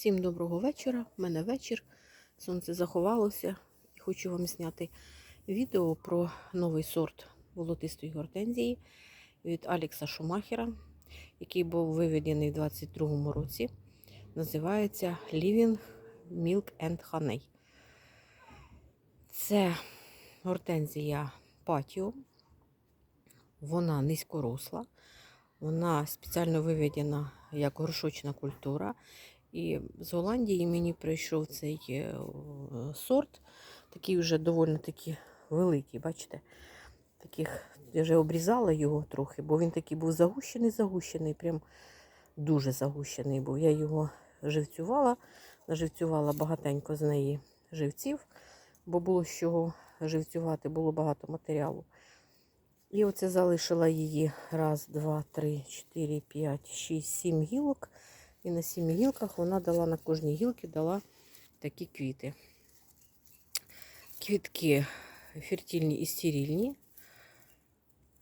Всім доброго вечора. У мене вечір. Сонце заховалося. І хочу вам зняти відео про новий сорт волотистої гортензії від Алекса Шумахера, який був виведений у 2022 році. Називається Living Milk and Honey. Це гортензія патіо. Вона низькоросла. Вона спеціально виведена як горшочна культура. І з Голландії мені прийшов цей е, сорт, такий вже доволі таки великий, бачите? Таких, я вже обрізала його трохи, бо він такий був загущений, загущений, прям дуже загущений був. Я його живцювала, наживцювала багатенько з неї живців, бо було з чого живцювати, було багато матеріалу. І оце залишила її раз, два, три, чотири, п'ять, шість, сім гілок. І на сім гілках вона дала на кожній гілці дала такі квіти. Квітки фертильні і стерильні,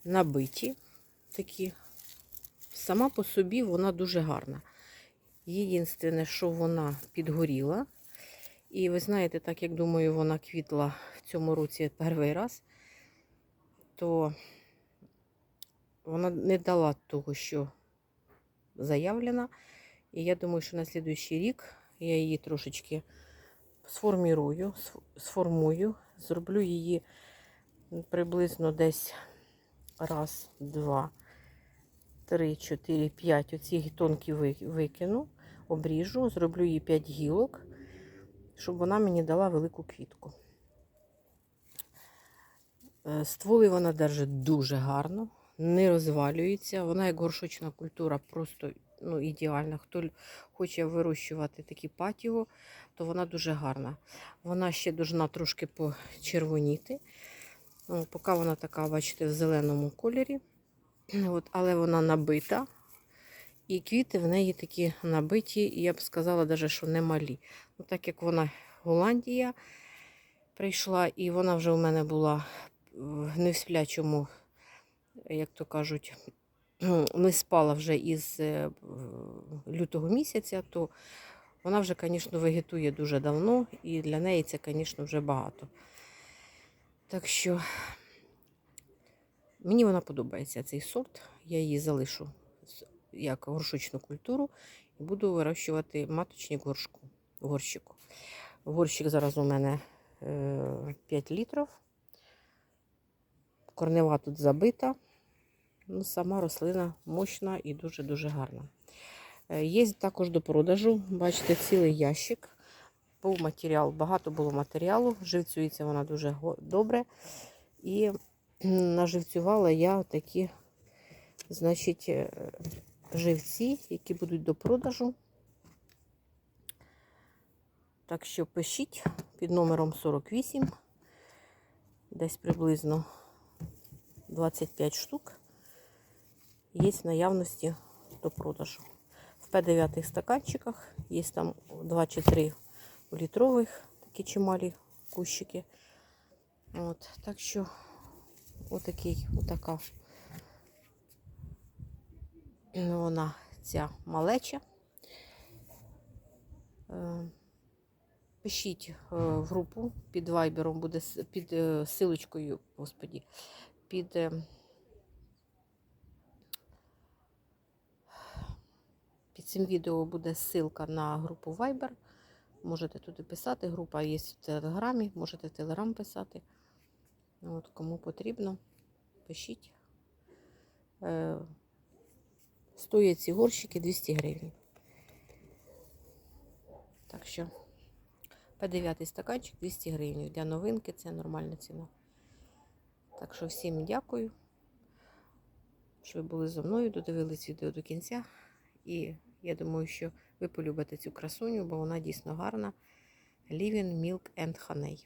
набиті такі. Сама по собі вона дуже гарна. Єдине, що вона підгоріла. І ви знаєте, так як думаю, вона квітла в цьому році перший раз, то вона не дала того, що заявлено. І я думаю, що на слідуючий рік я її трошечки сформірую, сформую, зроблю її приблизно десь раз, два, три, чотири, п'ять. Оці тонкі викину, обріжу, зроблю їй п'ять гілок, щоб вона мені дала велику квітку. Е, стволи вона держить дуже гарно, не розвалюється. Вона як горшочна культура, просто ну, ідеальна. Хто хоче вирощувати такі патіо, то вона дуже гарна. Вона ще должна трошки почервоніти. Ну, Поки вона така, бачите, в зеленому кольорі. От, Але вона набита. І квіти в неї такі набиті, і я б сказала, навіть, що не малі. Ну, Так як вона Голландія прийшла, і вона вже у мене була не в сплячому, як то кажуть, не спала вже із е, лютого місяця, то вона вже, звісно, вегетує дуже давно, і для неї це, звісно, вже багато. Так що мені вона подобається цей сорт. Я її залишу як горшочну культуру і буду вирощувати маточник горшку, горщику. Горщик зараз у мене 5 е, літрів. Корнева тут забита. Ну, Сама рослина мощна і дуже-дуже гарна. Е, є також до продажу, бачите, цілий ящик. Був матеріал, багато було матеріалу, живцюється вона дуже добре. І наживцювала я такі, значить, е, живці, які будуть до продажу. Так що пишіть під номером 48, десь приблизно 25 штук є в наявності до продажу. В П9 стаканчиках є там 2 чи 3 у літрових, такі чималі кущики. От, Так що отакий, отака вона ця малеча. Е, пишіть е, в групу під вайбером, буде під е, силочкою, господі, під Цим відео буде ссылка на групу Viber. Можете туди писати. Група є в Телеграмі, можете в Телеграм писати. От, Кому потрібно, пишіть. Е, Стоять ці горщики 200 гривень. Так що, П9 стаканчик 200 гривень. Для новинки це нормальна ціна. Так що всім дякую, що ви були зі мною, додивились відео до кінця. І я думаю, що ви полюбите цю красуню, бо вона дійсно гарна. Living Milk and Honey.